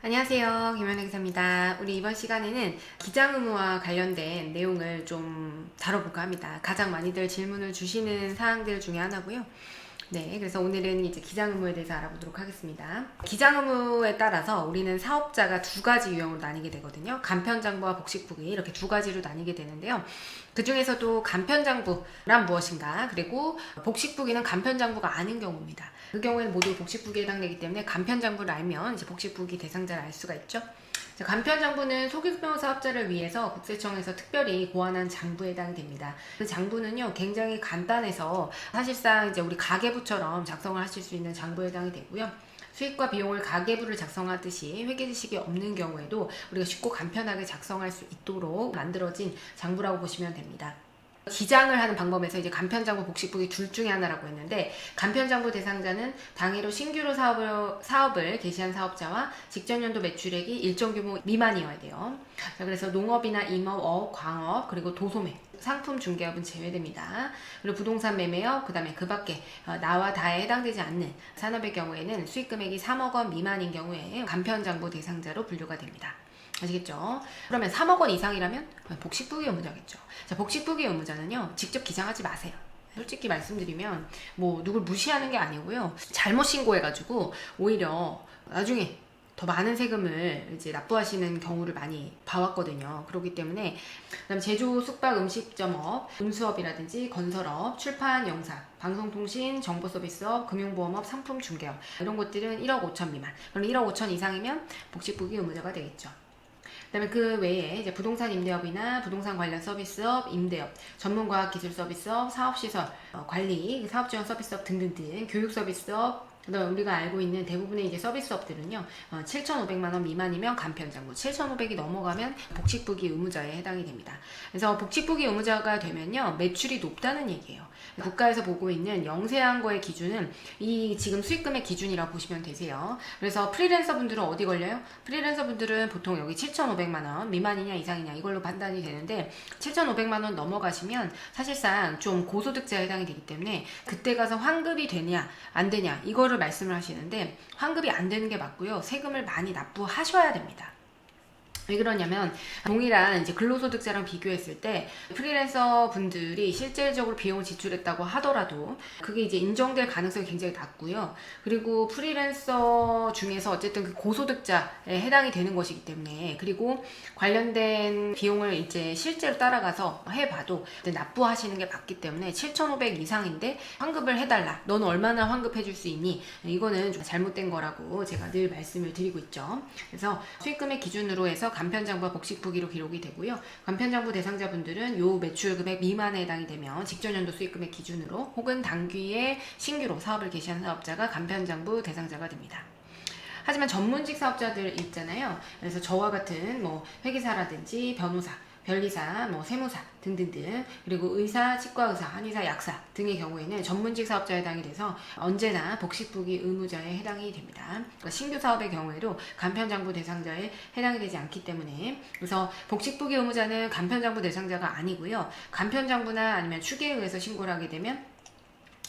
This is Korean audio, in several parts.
안녕하세요. 김현애 기자입니다. 우리 이번 시간에는 기장 의무와 관련된 내용을 좀 다뤄볼까 합니다. 가장 많이들 질문을 주시는 사항들 중에 하나고요. 네, 그래서 오늘은 이제 기장 의무에 대해서 알아보도록 하겠습니다. 기장 의무에 따라서 우리는 사업자가 두 가지 유형으로 나뉘게 되거든요. 간편장부와 복식부기 이렇게 두 가지로 나뉘게 되는데요. 그 중에서도 간편장부란 무엇인가, 그리고 복식부기는 간편장부가 아닌 경우입니다. 그 경우에는 모두 복식부기에 해당되기 때문에 간편장부를 알면 이제 복식부기 대상자를 알 수가 있죠. 자, 간편장부는 소규모 사업자를 위해서 국세청에서 특별히 고안한 장부에 해당이 됩니다. 그 장부는요 굉장히 간단해서 사실상 이제 우리 가계부처럼 작성을 하실 수 있는 장부에 해당이 되고요. 수익과 비용을 가계부를 작성하듯이 회계 지식이 없는 경우에도 우리가 쉽고 간편하게 작성할 수 있도록 만들어진 장부라고 보시면 됩니다. 기장을 하는 방법에서 이제 간편장부, 복식부기 둘 중에 하나라고 했는데 간편장부 대상자는 당해로 신규로 사업을, 사업을 개시한 사업자와 직전 연도 매출액이 일정 규모 미만이어야 돼요. 자, 그래서 농업이나 임업, 광업, 그리고 도소매, 상품 중개업은 제외됩니다. 그리고 부동산 매매업, 그 다음에 그 밖에 어, 나와 다에 해당되지 않는 산업의 경우에는 수익 금액이 3억 원 미만인 경우에 간편장부 대상자로 분류가 됩니다. 아시겠죠? 그러면 3억 원 이상이라면 복식부기 의무자겠죠. 자, 복식부기 의무자는요, 직접 기장하지 마세요. 솔직히 말씀드리면, 뭐, 누굴 무시하는 게 아니고요. 잘못 신고해가지고, 오히려 나중에 더 많은 세금을 이제 납부하시는 경우를 많이 봐왔거든요. 그렇기 때문에, 그다음 제조, 숙박, 음식점업, 운수업이라든지 건설업, 출판, 영상, 방송통신, 정보서비스업, 금융보험업, 상품 중개업 이런 것들은 1억 5천 미만. 그럼 1억 5천 이상이면 복식부기 의무자가 되겠죠. 그다음에 그 외에 이제 부동산 임대업이나 부동산 관련 서비스업, 임대업, 전문과학 기술 서비스업, 사업시설 어, 관리, 사업 지원 서비스업 등등등, 교육 서비스업, 그다음 우리가 알고 있는 대부분의 이제 서비스업들은요, 어, 7,500만 원 미만이면 간편장부, 7,500이 넘어가면 복식부기 의무자에 해당이 됩니다. 그래서 복식부기 의무자가 되면요, 매출이 높다는 얘기예요. 국가에서 보고 있는 영세한 거의 기준은 이 지금 수익금의 기준이라고 보시면 되세요. 그래서 프리랜서 분들은 어디 걸려요? 프리랜서 분들은 보통 여기 7,500만 원 미만이냐 이상이냐 이걸로 판단이 되는데 7,500만 원 넘어가시면 사실상 좀 고소득자에 해당이 되기 때문에 그때 가서 환급이 되냐 안 되냐 이거를 말씀을 하시는데 환급이 안 되는 게 맞고요. 세금을 많이 납부하셔야 됩니다. 왜 그러냐면 동일한 이제 근로소득자랑 비교했을 때 프리랜서 분들이 실질적으로 비용을 지출했다고 하더라도 그게 이제 인정될 가능성이 굉장히 낮고요. 그리고 프리랜서 중에서 어쨌든 그 고소득자에 해당이 되는 것이기 때문에 그리고 관련된 비용을 이제 실제로 따라가서 해봐도 납부하시는 게 맞기 때문에 7,500 이상인데 환급을 해달라. 너는 얼마나 환급해줄 수 있니? 이거는 좀 잘못된 거라고 제가 늘 말씀을 드리고 있죠. 그래서 수익금의 기준으로 해서 간편장부와 복식부기로 기록이 되고요. 간편장부 대상자분들은 요 매출 금액 미만에 해당이 되면 직전 연도 수익금액 기준으로 혹은 당귀에 신규로 사업을 개시한 사업자가 간편장부 대상자가 됩니다. 하지만 전문직 사업자들 있잖아요. 그래서 저와 같은 뭐 회계사라든지 변호사, 변리사, 뭐 세무사 등등등 그리고 의사, 치과의사, 한의사, 약사 등의 경우에는 전문직 사업자에 해당이 돼서 언제나 복식부기 의무자에 해당이 됩니다. 그러니까 신규 사업의 경우에도 간편장부 대상자에 해당이 되지 않기 때문에 그래서 복식부기 의무자는 간편장부 대상자가 아니고요. 간편장부나 아니면 추계에 의해서 신고를 하게 되면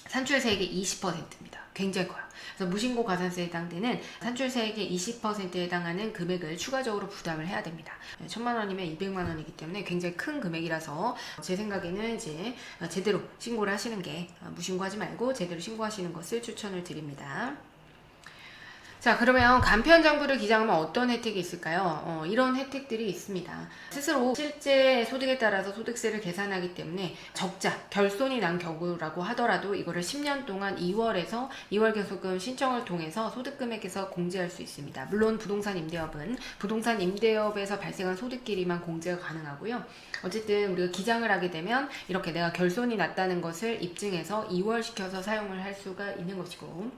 산출세액의 20%입니다. 굉장히 커요. 그래서 무신고 가산세에 해당되는 산출세액의 20%에 해당하는 금액을 추가적으로 부담을 해야 됩니다. 천만 원이면 200만 원이기 때문에 굉장히 큰 금액이라서 제 생각에는 이제 제대로 신고를 하시는 게 무신고하지 말고 제대로 신고하시는 것을 추천을 드립니다. 자, 그러면 간편 장부를 기장하면 어떤 혜택이 있을까요? 어, 이런 혜택들이 있습니다. 스스로 실제 소득에 따라서 소득세를 계산하기 때문에 적자, 결손이 난 경우라고 하더라도 이거를 10년 동안 2월에서 2월 계속금 신청을 통해서 소득금액에서 공제할 수 있습니다. 물론 부동산 임대업은 부동산 임대업에서 발생한 소득끼리만 공제가 가능하고요. 어쨌든 우리가 기장을 하게 되면 이렇게 내가 결손이 났다는 것을 입증해서 2월 시켜서 사용을 할 수가 있는 것이고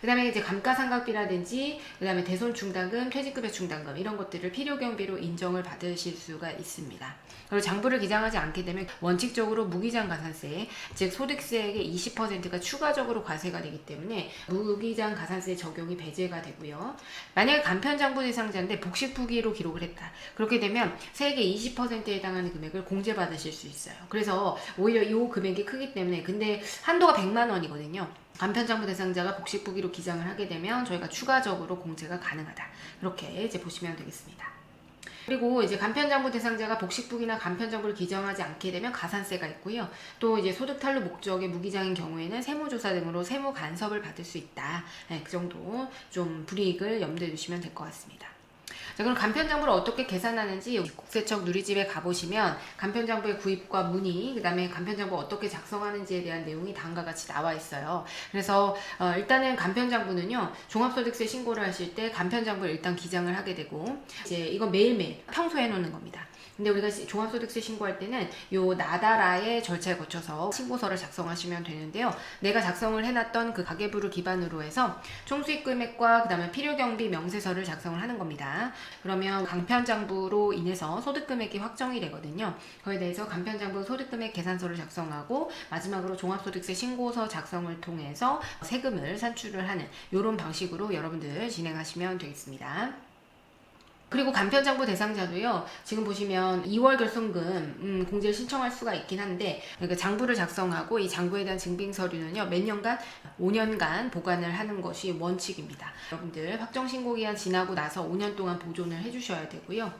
그 다음에 이제 감가상각비라든지 그 다음에 대손 충당금, 퇴직급여 충당금 이런 것들을 필요경비로 인정을 받으실 수가 있습니다. 그리고 장부를 기장하지 않게 되면 원칙적으로 무기장 가산세, 즉 소득세액의 20%가 추가적으로 과세가 되기 때문에 무기장 가산세 적용이 배제가 되고요. 만약에 간편장부 대상자인데 복식부기로 기록을 했다. 그렇게 되면 세액의 20%에 해당하는 금액을 공제받으실 수 있어요. 그래서 오히려 이 금액이 크기 때문에 근데 한도가 100만 원이거든요. 간편장부 대상자가 복식 부기로 기장을 하게 되면 저희가 추가적으로 공제가 가능하다. 이렇게 이제 보시면 되겠습니다. 그리고 이제 간편장부 대상자가 복식부기나 간편장부를 기정하지 않게 되면 가산세가 있고요. 또 이제 소득 탈루 목적의 무기장인 경우에는 세무조사 등으로 세무 간섭을 받을 수 있다. 네, 그 정도 좀 불이익을 염두에 두시면 될 것 같습니다. 자, 그럼 간편장부를 어떻게 계산하는지 국세청 누리집에 가보시면 간편장부의 구입과 문의, 그 다음에 간편장부 어떻게 작성하는지에 대한 내용이 다음과 같이 나와 있어요. 그래서 어, 일단은 간편장부는요, 종합소득세 신고를 하실 때 간편장부를 일단 기장을 하게 되고, 이제 이건 매일매일 평소에 해놓는 겁니다. 근데 우리가 시- 종합소득세 신고할 때는 요 나다라의 절차에 거쳐서 신고서를 작성하시면 되는데요. 내가 작성을 해놨던 그 가계부를 기반으로 해서 총수익 금액과 그 다음에 필요경비 명세서를 작성을 하는 겁니다. 그러면 간편장부로 인해서 소득 금액이 확정이 되거든요. 그에 대해서 간편장부 소득 금액 계산서를 작성하고 마지막으로 종합소득세 신고서 작성을 통해서 세금을 산출을 하는 이런 방식으로 여러분들 진행하시면 되겠습니다. 그리고 간편장부 대상자도요. 지금 보시면 2월 결손금 음, 공제를 신청할 수가 있긴 한데 그러니까 장부를 작성하고 이 장부에 대한 증빙 서류는요. 몇 년간 5년간 보관을 하는 것이 원칙입니다. 여러분들 확정 신고 기한 지나고 나서 5년 동안 보존을 해주셔야 되고요.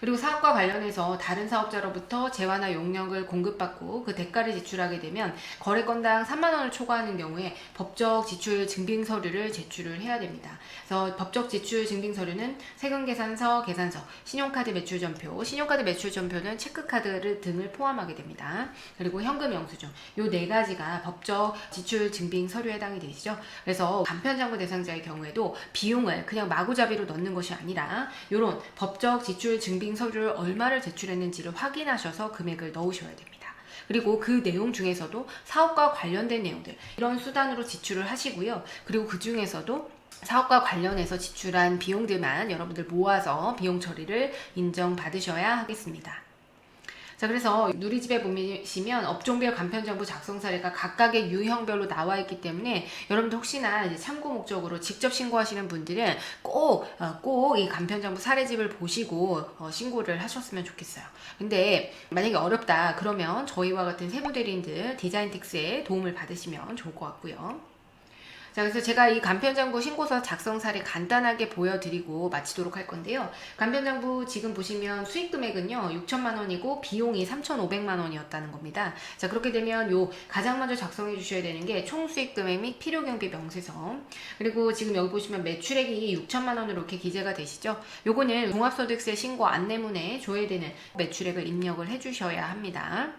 그리고 사업과 관련해서 다른 사업자로부터 재화나 용역을 공급받고 그 대가를 지출하게 되면 거래 건당 3만 원을 초과하는 경우에 법적 지출 증빙 서류를 제출을 해야 됩니다. 그래서 법적 지출 증빙 서류는 세금 계산서, 계산서, 신용카드 매출 전표, 신용카드 매출 전표는 체크카드 등을 포함하게 됩니다. 그리고 현금 영수증 요 네 가지가 법적 지출 증빙 서류에 해당이 되시죠. 그래서 간편장부 대상자의 경우에도 비용을 그냥 마구잡이로 넣는 것이 아니라 요런 법적 지출 증빙 서류를 얼마를 제출했는지를 확인하셔서 금액을 넣으셔야 됩니다. 그리고 그 내용 중에서도 사업과 관련된 내용들 이런 수단으로 지출을 하시고요. 그리고 그 중에서도 사업과 관련해서 지출한 비용들만 여러분들 모아서 비용 처리를 인정받으셔야 하겠습니다. 자, 그래서 누리집에 보시면 업종별 간편정보 작성 사례가 각각의 유형별로 나와 있기 때문에 여러분들 혹시나 참고 목적으로 직접 신고하시는 분들은 꼭, 어, 꼭이 간편정보 사례집을 보시고 어, 신고를 하셨으면 좋겠어요. 근데 만약에 어렵다 그러면 저희와 같은 세무대리인들 디자인텍스의 도움을 받으시면 좋을 것 같고요. 자, 그래서 제가 이 간편장부 신고서 작성 사례 간단하게 보여드리고 마치도록 할 건데요. 간편장부 지금 보시면 수익 금액은요, 6천만 원이고 비용이 3,500만 원이었다는 겁니다. 자, 그렇게 되면 요 가장 먼저 작성해 주셔야 되는 게 총 수익 금액 및 필요 경비 명세서. 그리고 지금 여기 보시면 매출액이 6천만 원으로 이렇게 기재가 되시죠? 요거는 종합소득세 신고 안내문에 조회되는 매출액을 입력을 해 주셔야 합니다.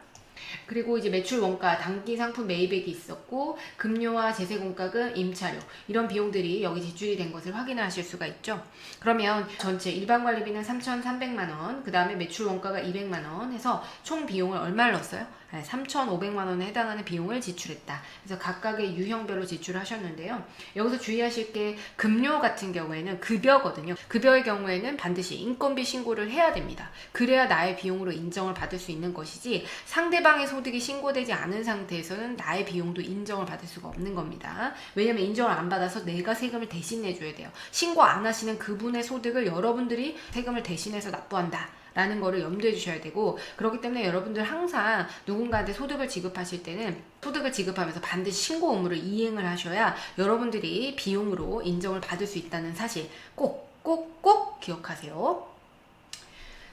그리고 이제 매출 원가, 단기 상품 매입액이 있었고 급료와 제세 공과금, 임차료 이런 비용들이 여기 지출이 된 것을 확인하실 수가 있죠. 그러면 전체 일반 관리비는 3,300만 원, 그 다음에 매출 원가가 200만 원 해서 총 비용을 얼마를 넣었어요? 3,500만 원에 해당하는 비용을 지출했다. 그래서 각각의 유형별로 지출하셨는데요. 여기서 주의하실 게 급료 같은 경우에는 급여거든요. 급여의 경우에는 반드시 인건비 신고를 해야 됩니다. 그래야 나의 비용으로 인정을 받을 수 있는 것이지 상대방의 소득이 신고되지 않은 상태에서는 나의 비용도 인정을 받을 수가 없는 겁니다. 왜냐면 인정을 안 받아서 내가 세금을 대신 내줘야 돼요. 신고 안 하시는 그분의 소득을 여러분들이 세금을 대신해서 납부한다. 라는 거를 염두에 주셔야 되고 그렇기 때문에 여러분들 항상 누군가한테 소득을 지급하실 때는 소득을 지급하면서 반드시 신고 의무를 이행을 하셔야 여러분들이 비용으로 인정을 받을 수 있다는 사실 꼭 꼭, 꼭 기억하세요.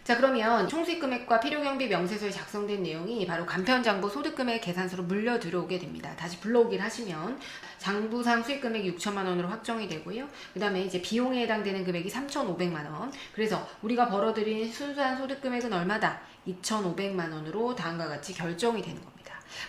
자 그러면 총수익 금액과 필요경비 명세서에 작성된 내용이 바로 간편장부 소득금액 계산서로 물려 들어오게 됩니다. 다시 불러오기를 하시면 장부상 수익 금액이 6천만 원으로 확정이 되고요. 그 다음에 이제 비용에 해당되는 금액이 3,500만 원. 그래서 우리가 벌어들인 순수한 소득 금액은 얼마다? 2,500만 원으로 다음과 같이 결정이 되는 겁니다.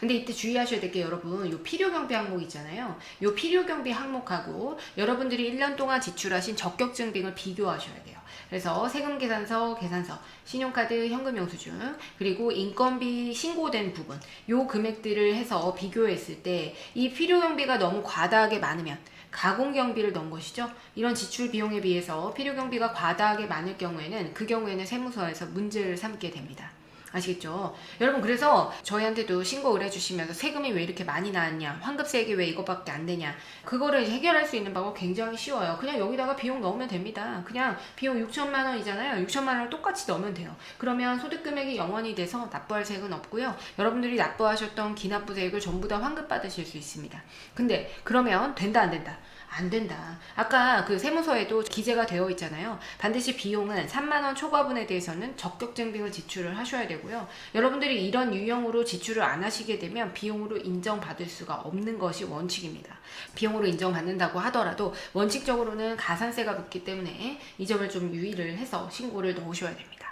근데 이때 주의하셔야 될 게 여러분 요 필요경비 항목 있잖아요. 요 필요경비 항목하고 여러분들이 1년 동안 지출하신 적격증빙을 비교하셔야 돼요. 그래서 세금 계산서, 계산서, 신용카드, 현금 영수증, 그리고 인건비 신고된 부분, 요 금액들을 해서 비교했을 때 이 필요 경비가 너무 과다하게 많으면 가공 경비를 넣은 것이죠. 이런 지출 비용에 비해서 필요 경비가 과다하게 많을 경우에는 그 경우에는 세무서에서 문제를 삼게 됩니다. 아시겠죠? 여러분 그래서 저희한테도 신고를 해주시면서 세금이 왜 이렇게 많이 나왔냐 환급세액이 왜 이거밖에 안 되냐 그거를 해결할 수 있는 방법 굉장히 쉬워요. 그냥 여기다가 비용 넣으면 됩니다. 그냥 비용 6천만 원이잖아요. 6천만 원을 똑같이 넣으면 돼요. 그러면 소득금액이 0원이 돼서 납부할 세액은 없고요. 여러분들이 납부하셨던 기납부세액을 전부 다 환급받으실 수 있습니다. 근데 그러면 된다 안 된다 안 된다. 아까 그 세무서에도 기재가 되어 있잖아요. 반드시 비용은 3만원 초과분에 대해서는 적격증빙을 지출을 하셔야 되고요. 여러분들이 이런 유형으로 지출을 안 하시게 되면 비용으로 인정받을 수가 없는 것이 원칙입니다. 비용으로 인정받는다고 하더라도 원칙적으로는 가산세가 붙기 때문에 이 점을 좀 유의를 해서 신고를 넣으셔야 됩니다.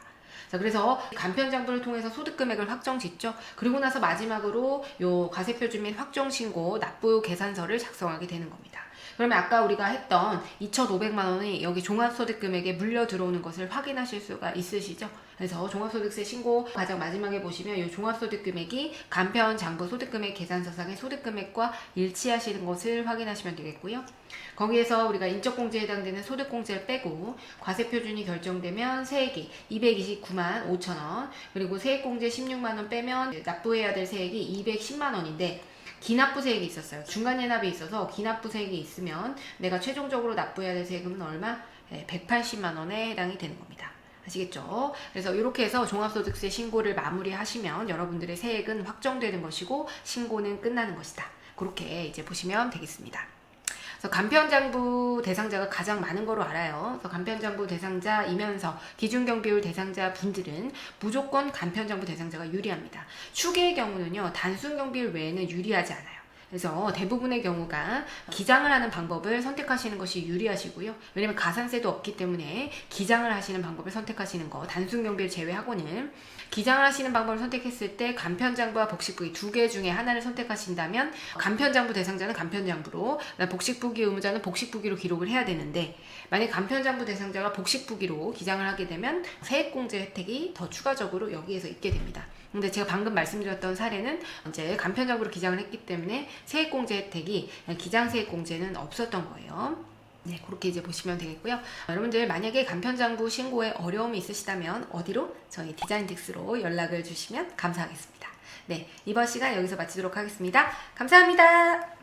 자, 그래서 간편장부를 통해서 소득금액을 확정 짓죠. 그리고 나서 마지막으로 요 과세표준 및 확정신고 납부 계산서를 작성하게 되는 겁니다. 그러면 아까 우리가 했던 2,500만 원이 여기 종합소득금액에 물려 들어오는 것을 확인하실 수가 있으시죠? 그래서 종합소득세 신고 가장 마지막에 보시면 이 종합소득금액이 간편 장부 소득금액 계산서상의 소득금액과 일치하시는 것을 확인하시면 되겠고요. 거기에서 우리가 인적공제에 해당되는 소득공제를 빼고 과세표준이 결정되면 세액이 229만 5천 원 그리고 세액공제 16만 원 빼면 납부해야 될 세액이 210만 원인데 기납부 세액이 있었어요. 중간 예납이 있어서 기납부 세액이 있으면 내가 최종적으로 납부해야 될 세금은 얼마? 네, 180만 원에 해당이 되는 겁니다. 아시겠죠? 그래서 이렇게 해서 종합소득세 신고를 마무리하시면 여러분들의 세액은 확정되는 것이고 신고는 끝나는 것이다. 그렇게 이제 보시면 되겠습니다. 그래서 간편장부 대상자가 가장 많은 거로 알아요. 그래서 간편장부 대상자이면서 기준경 비율 대상자 분들은 무조건 간편장부 대상자가 유리합니다. 추계의 경우는요, 단순 경비율 외에는 유리하지 않아요. 그래서 대부분의 경우가 기장을 하는 방법을 선택하시는 것이 유리하시고요. 왜냐면 가산세도 없기 때문에 기장을 하시는 방법을 선택하시는 거, 단순 경비를 제외하고는 기장을 하시는 방법을 선택했을 때 간편장부와 복식부기 두 개 중에 하나를 선택하신다면 간편장부 대상자는 간편장부로, 복식부기 의무자는 복식부기로 기록을 해야 되는데 만약 간편장부 대상자가 복식부기로 기장을 하게 되면 세액공제 혜택이 더 추가적으로 여기에서 있게 됩니다. 근데 제가 방금 말씀드렸던 사례는 이제 간편장부로 기장을 했기 때문에 세액공제 혜택이 기장세액공제는 없었던 거예요. 네, 그렇게 이제 보시면 되겠고요. 여러분들 만약에 간편장부 신고에 어려움이 있으시다면 어디로? 저희 디자인텍스로 연락을 주시면 감사하겠습니다. 네, 이번 시간 여기서 마치도록 하겠습니다. 감사합니다.